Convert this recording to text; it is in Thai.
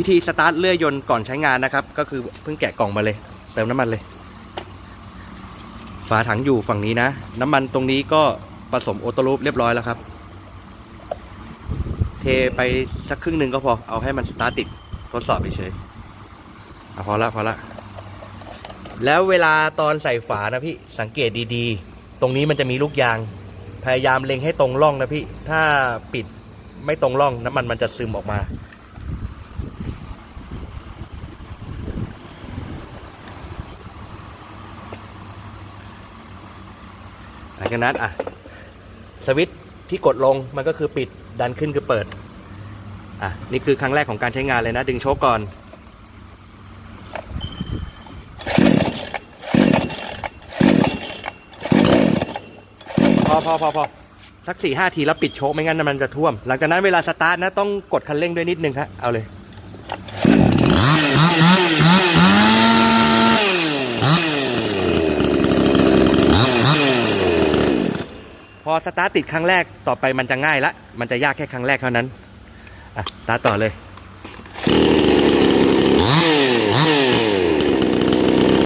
วิธีสตาร์ทเลื่อยยนต์ก่อนใช้งานนะครับ ก็คือเพิ่งแกะกล่องมาเลย เติมน้ำมันเลย ฝาถังอยู่ฝั่งนี้นะ น้ำมันตรงนี้ก็ผสมโอโตลูปเรียบร้อยแล้วครับ เทไปสักครึ่งหนึ่งก็พอ เอาให้มันสตาร์ทติดทดสอบเฉยๆอพอละพอละ แล้วเวลาตอนใส่ฝานะพี่ สังเกตดีๆ ตรงนี้มันจะมีลูกยาง พยายามเล็งให้ตรงร่องนะพี่ ถ้าปิดไม่ตรงร่องน้ำมันมันจะซึมออกมา หลังจากนั้นอะสวิตช์ที่กดลงมันก็คือปิดดันขึ้นคือเปิดอะนี่คือครั้งแรกของการใช้งานเลยนะ ดึงโชคก่อน พอพอพอพอสักสี่ห้าทีแล้วปิดโชคไม่งั้นมันจะท่วม หลังจากนั้นเวลาสตาร์ทนะต้องกดคันเร่งด้วยนิดนึงครับเอาเลย อสตาร์ทติดครั้งแรกต่อไปมันจะง่ายละ มันจะยากแค่ครั้งแรกเท่านั้นอะสตาร์ทต่อเลย